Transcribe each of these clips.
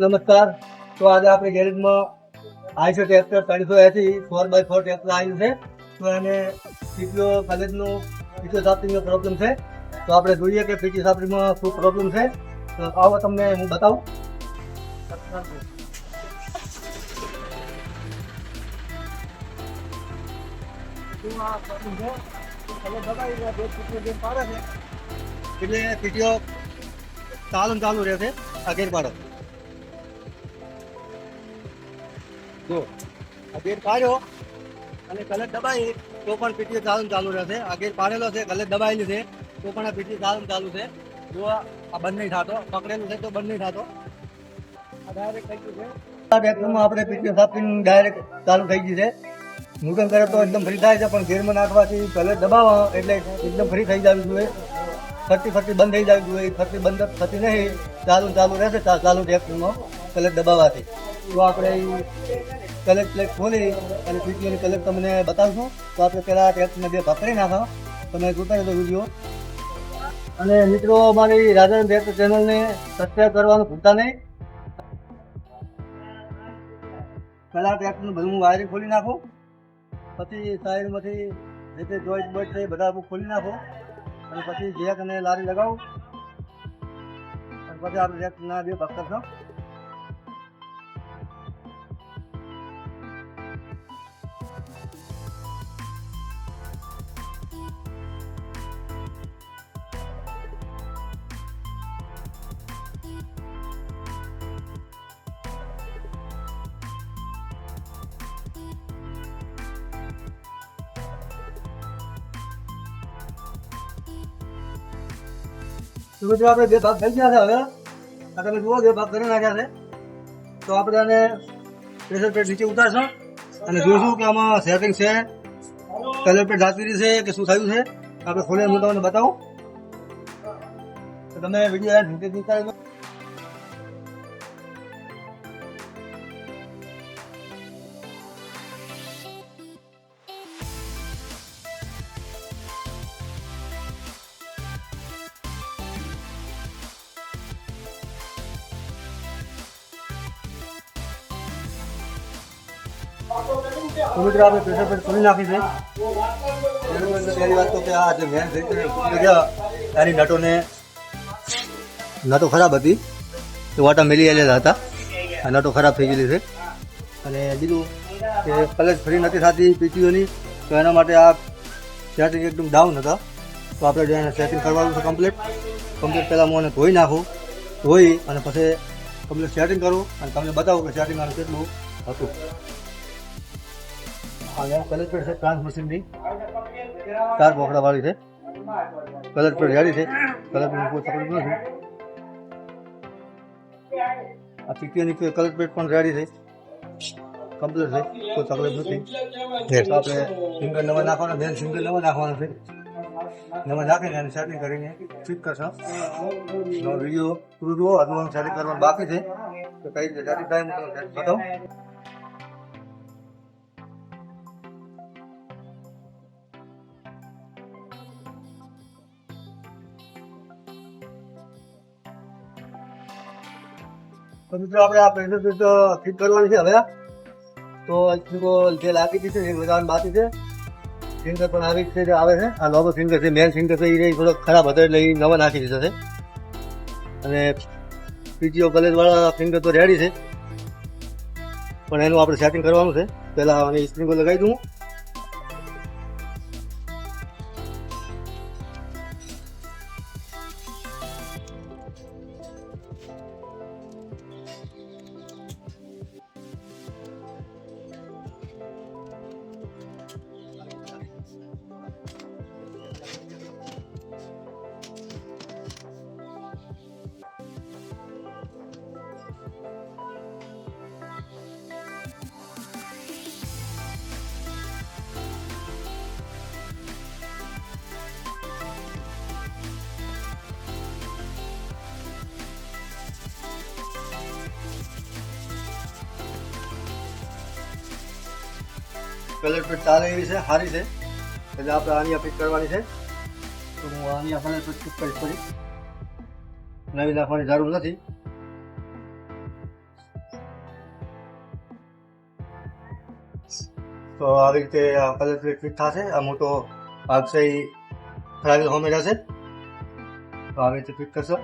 નમસ્કાર. તો આજે આપણે ગેરેજમાં આઈસો ટ્રેક્ટર ત્રણસો એસી, ફોર બાય ફોર ટ્રેક્ટર આવ્યું છે. તો એને પીટીઓ કોલેજનો પીટીઓ સાપરીનો પ્રોબ્લેમ છે. તો આપણે જોઈએ કે પીટી સાપરીમાં શું પ્રોબ્લેમ છે. આવો તમને હું બતાવું. એટલે પીટીઓ ચાલુ ચાલુ રહેશે આ પાડો. જો આ પાડ્યો અને કલર દબાઈ તો પણ પીટીઓ ચાલુ ચાલુ રહેશે. આ પાડેલો છે કલર દબાયેલી છે તો પણ આ પીટીઓ ચાલુ ચાલુ છે. જો આ બંધ નહીં થતો. પકડેલું છે તો બંધ નહીં થતો ટ્રેક્ટરમાં આપણે પીટીઓ સાફીને ડાયરેક્ટ ચાલુ થઈ ગઈ છે. મુકન કરે તો એકદમ ફ્રી થાય છે, પણ ગેરમાં નાખવાથી કલર દબાવવા એટલે એકદમ ફ્રી થઈ જવી જોઈએ. ફરતી ફરતી બંધ થઈ જવી જોઈએ. ફરતી બંધ થતી નહીં. ચાલુ ચાલુ રહેશે ચાલુ ટ્રેક્ટરમાં કલર દબાવવાથી તો આપણે કલર પ્લેટ ખોલી અને પીટીઓની તમને બતાવશું. તો આપણે પહેલાં ટ્રેક્ટરને બે પકડી નાખો, તમે જોતા રહેજો વીડિયો અને મિત્રો, અમારી રાજા ટ્રેક્ટર ચેનલને સબસ્ક્રાઈબ કરવાનું ભૂલતા નહીં. પહેલાં ટ્રેક્ટરનું બધું હું વાયરિંગ ખોલી નાખું. પછી સાઈડમાંથી જે તે જોઈન્ટ બોઈન્ટ છે બધા હું ખોલી નાખો. અને પછી જેક અને લારી લગાવું. અને પછી આપણે જેકના બે ભાગ કરશો તો મિત્રો આપણે બે ભાગ થઈ ગયા છે હવે, આ તમે જુઓ બે ભાગ કરી નાખ્યા છે. તો આપણે આને પ્રેશર પ્લેટ નીચે ઉતારશો અને જોઈશું કે આમાં સેટિંગ છે કલર પ્લેટ જાતરી છે કે શું થયું છે. આપણે ખોલે હું તમને બતાવું. તો તમે વીડિયો નીચે ઉતારજો તો મિત્રો આપણે પ્રેશર પેટ ખોલી નાખી છે. પહેલી વાત તો કે આ જે મેન તારી નટોને, નટો ખરાબ હતી. તો વાટા મેલી આવેલા હતા. આ નટો ખરાબ થઈ ગયેલી છે. અને બીજું કે કલેજ ફ્રી નથી થતી પીટીઓની, તો એના માટે આ સેટિંગ એકદમ ડાઉન હતા. તો આપણે એને સેટિંગ કરવાનું છે કમ્પ્લીટ કમ્પ્લીટ પહેલાં હું એને ધોઈ નાખું. ધોઈ અને પછી કમ્પ્લીટ સેટિંગ કરું અને તમને બતાવું કે સેટિંગ આનું કેટલું હતું. કલર પેડ છે ટ્રાન્સ મશીનની ચાર બોકડા વાળી છે કલર પેડ રેડી છે કલર પેડ કોઈ તકલીફ નથી આ પીટીઓની કલર પેડ પણ રેડી છે કમ્પ્લીટ છે કોઈ તકલીફ નથી તો આપણે સિંગલ નવા નાખવાના મેન સિંગલ નવા નાખવાના છે નવા નાખીને એને સેટિંગ કરીને ફિટ કરશો વીડિયો પૂરું જુઓ હજુ સેટિંગ કરવાનું બાકી છે તો કઈ રીતે સેટિંગ થાય હું તમને બતાવું તો મિત્રો આપણે આ પ્રેશર તો ફિટ કરવાની છે હવે તો હજુ જે લાગી ગઈ છે એ બધાની બાકી છે. સિંગર પણ આવી છે આવે છે. આ નવો સિંગર છે મેન સિંગર છે એ થોડો ખરાબ હતો એટલે એ નવા નાખી દીધો છે. અને પીજીઓ વાળા ફિંગર તો રેડી છે. પણ એનું આપણે સેટિંગ કરવાનું છે. પહેલાં અને સ્પ્રિંગો લગાવી દઉં કલર ફિટ ચાલે એવી છે, સારી છે. એટલે આપણે આની ફિટ કરવાની છે. તો હું આની ફિટ ફિટ કરીશ ફરી. નવી નાખવાની જરૂર નથી. તો આવી રીતે આ કલર ફિટ ફિટ થશે. આ મોટો ભાગ છે એ હોમે જશે તો આવી રીતે ફિટ કરશો.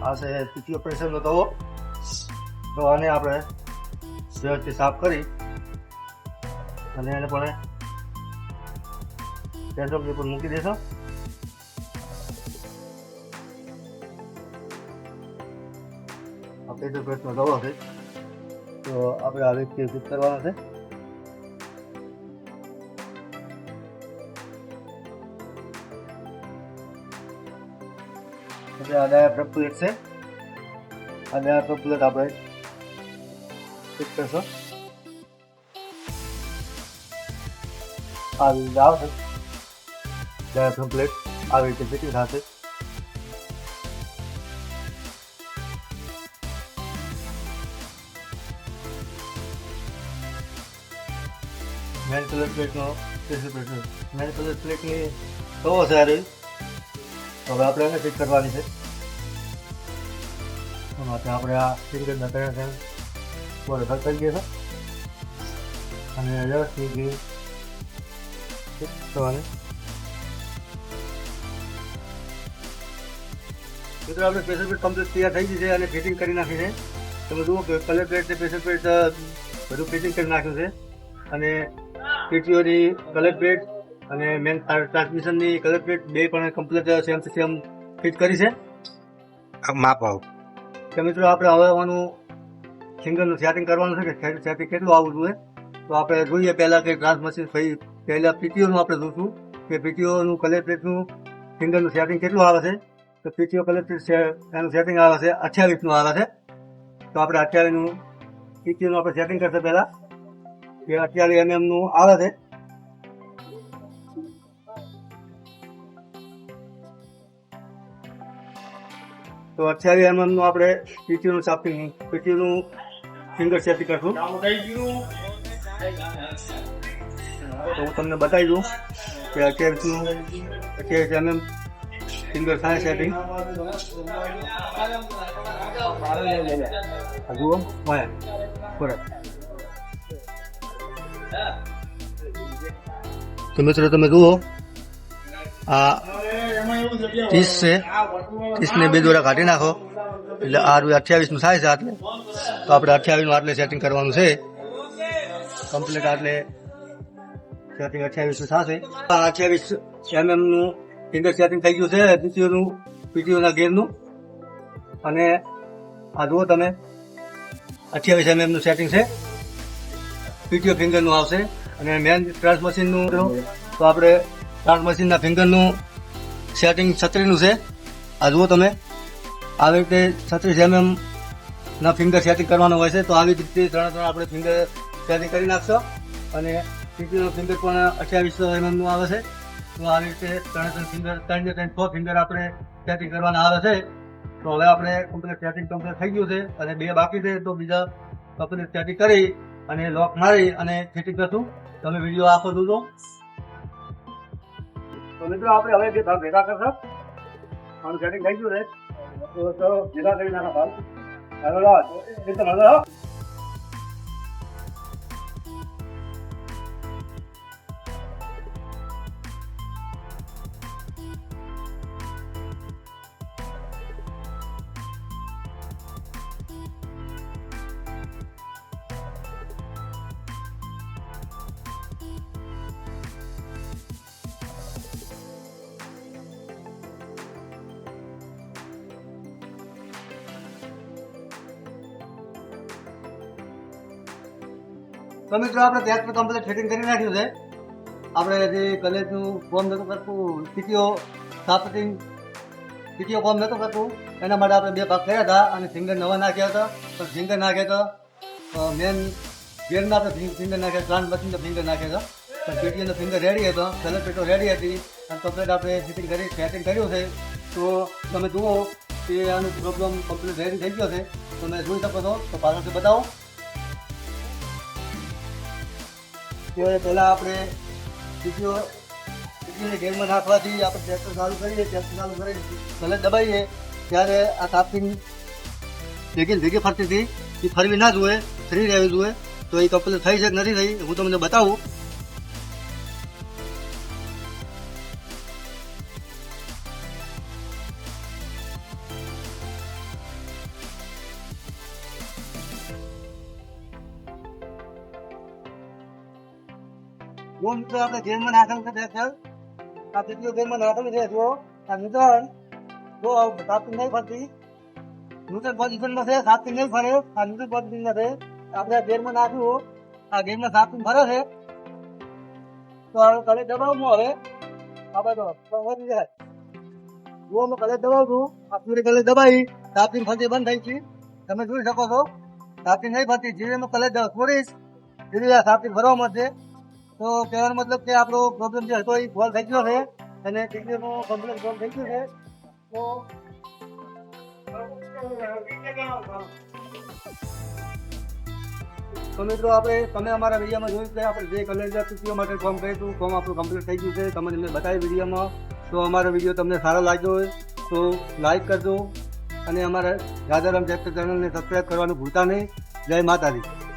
આ છે તૃતીય પ્રેશરનો તવો તો આને આપણે વ્યવસ્થિત સાફ કરી અને એને પણ પેટ્રોલ ઉપર મૂકી દેશો આ પેટ્રોલ પેટનો તવો છે તો આપણે આ રીતે ફિટ કરવાનો છે એટલે આ ડાયા પ્લેટ છે. આ ડાયા પ્લેટ આપણે ફિટ કરશો. આ આવશે ડાયા પ્લેટ આવી રીતે ફિટિંગ થશે. મેન કલર પ્લેટનો મેન કલર પ્લેટની બહુ સારી હવે આપણે એને ફિટ કરવાની છે. માટે આપણે આ ફિંગર નખાયા છે. અને વ્યવસ્થિત મિત્રો, આપણે પ્રેશર પ્લેટ કમ્પ્લીટ તૈયાર થઈ ગઈ છે અને ફિટિંગ કરી નાખી છે. તમે જુઓ કે કલર પ્લેટ છે પ્રેશર પ્લેટ બધું ફિટિંગ કરી નાખ્યું છે. અને પીટીઓની કલર પ્લેટ અને મેન ટ્રાન્સમિશનની કલર પ્લેટ બે પણ complete same to same fit કરી છે. માપ આવ. તો મિત્રો આપણે હવે આવવાનું સિંગરનું સેટિંગ કરવાનું છે કે સેટિંગ કેટલું આવવું જોઈએ? તો આપણે જોઈએ પહેલાં કે ગ્રાસ મશીન થઈ પહેલાં પીટીઓનું આપણે જોઈશું કે પીટીઓનું કલર પ્લેટનું સિંગલનું સેટિંગ કેટલું આવે છે? તો પીટીઓ કલર પ્લેટ એનું સેટિંગ આવે છે અઠ્યાવીસનું આવે છે. તો આપણે અઠ્યાવીસનું પીટીઓનું આપણે સેટિંગ કરશે પહેલાં. કે અઠ્યાવીસ એમએમનું આવે છે. તો અઠ્યાવીસ એમએમનું આપણે પીટીનું સાફિંગ પીટીનું ફિંગર સેફી કરશું તો હું તમને બતાવી દઉં કે અઠ્યાવીસનું અઠ્યાવીસ એમએમ ફિંગર થાય સેટિંગ હજુ હોય બરાબર તો મિત્રો તમે જુઓ આ ત્રીસ છે. ત્રીસને બે દોરા કાઢી નાખો. એટલે આ અઠ્યાવીસનું થાય છે આટલે. તો આપણે અઠ્યાવીસનું આટલે સેટિંગ કરવાનું છે. કમ્પ્લીટ આટલે સેટિંગ અઠ્યાવીસનું થશે. આ અઠ્યાવીસ એમએમનું ફિંગર સેટિંગ થઈ ગયું છે પીટીઓનું પીટીઓના પીટીઓ ના ગેરનું અને આ જુઓ તમે, અઠ્યાવીસ એમએમનું સેટિંગ છે. પીટીઓ ફિંગરનું આવશે. અને મેન ટ્રાન્સ મશીનનું તો આપણે ટ્રાન્સ મશીન ના ફિંગરનું સેટિંગ છત્રીનું છે. આ જુઓ તમે. આવી રીતે છત્રીસ એમએમ ના ફિંગર સેટિંગ કરવાનું હોય છે, તો આવી રીતે ત્રણ ત્રણ આપણે ફિંગર સેટિંગ કરી નાખશો. અને પીટીનું ફિંગર પણ અઠ્યાવીસો એમએમનું આવે છે. તો આવી રીતે ત્રણે ત્રણ ફિંગર ત્રણ ત્રણ છ ફિંગર આપણે સેટિંગ કરવાના આવે છે. તો હવે આપણે કમ્પ્લીટ સેટિંગ કમ્પ્લીટ થઈ ગયું છે. અને બે બાકી છે, તો બીજા કમ્પ્લીટ સેટિંગ કરી અને લોક મારી અને ફિટિંગ કરશું. તમે વીડિયો આખો જોજો. તો મિત્રો આપણે હવે બે ભાગ ભેગા કરશો, આનું સેટિંગ થઈ ગયું છે તો, ભેગા કરી નાખો ભાગ. હલો એકદમ હાલો તો મિત્રો આપણે ત્યાં કમ્પ્લીટ ફિટિંગ કરી નાખ્યું છે, આપણે જે કોલેજનું ફોર્મ નતું કરતું સીટીઓ સાપટિંગ સીટીઓ ફોર્મ નતું કરતું, એના માટે આપણે બે ભાગ કર્યા હતા અને સિંગર નવા નાખ્યા હતા. તો સિંગર નાખ્યા હતા મેન ગેરના આપણે ફિંગર નાખ્યા ટ્રાન્સ મશીનના ફિંગર નાખ્યા હતા. પણ પીટીએનો ફિંગર રેડી હતો કલર પેટો રેડી હતી, અને કમ્પ્લેટ આપણે ફિટિંગ કરી સેટિંગ કર્યું છે. તો તમે જુઓ કે આનું પ્રોબ્લેમ કમ્પ્લીટ રેડી થઈ ગયો છે. તમે જોઈ શકો છો. તો પાછળથી બતાવો. તે પહેલાં આપણે સીટીઓ પીટીઓને ગેરમાં નાખવાથી આપણે ટ્રેક્ટર ચાલુ કરીએ ટ્રેક્ટર ચાલુ કરી ભલે દબાઈએ, ત્યારે આ તાપીન ભેગી ભેગી ફરતી હતી. એ ફરવી ના જોઈએ ફ્રી રહેવી જોઈએ તો એ કમ્પ્લીટ થઈ છે કે નથી થઈ, હું તમને બતાવું. મિત્રો, આપણે ધ્યાનમાં નાખેલ છે ટ્રેક્ટર આ જેટલું ધ્યાનમાં નાખેલું છે જો આ નૂતન જો તાપી નહીં ફરતી. નૂતન પોઝિશનમાં છે સાપી નહીં ફરે. આ નૂતન પોઝિશનમાં છે. આપણે ગેરમાં નાખ્યું. આ ગેમમાં સાપી ફરે છે. તો હવે કલે દબાવવું હવે. આપણે તો વધી જાય. જો અમે કલે દબાવશું આ સૂર્ય કલે દબાવી. સાપી ફરતી બંધ થઈ છે તમે જોઈ શકો છો. સાપી નહીં ફરતી. જેવી અમે કલે છોડીશ જેવી, આ સાપી ફરવા મળશે. તો કહેવાનો મતલબ કે આપણો પ્રોબ્લેમ જે હતો એ સોલ્વ થઈ ગયો છે અને ટીચરનો કમ્પ્લેન સોલ્વ થઈ ગયું છે. તો તો મિત્રો આપણે તમે અમારા વિડીયોમાં જોયું કે આપણે જે કલેક્ટર ટીચરો માટે ફોર્મ કર્યું હતું ફોર્મ આપણું કમ્પ્લીટ થઈ ગયું છે. તમે તમને બતાવી વિડીયોમાં. તો અમારો વીડિયો તમને સારો લાગ્યો હોય તો લાઈક કરજો અને અમારા રાજારામ ચેપ્ટર ચેનલને સબસ્ક્રાઈબ કરવાનું ભૂલતા નહીં. જય માતાજી.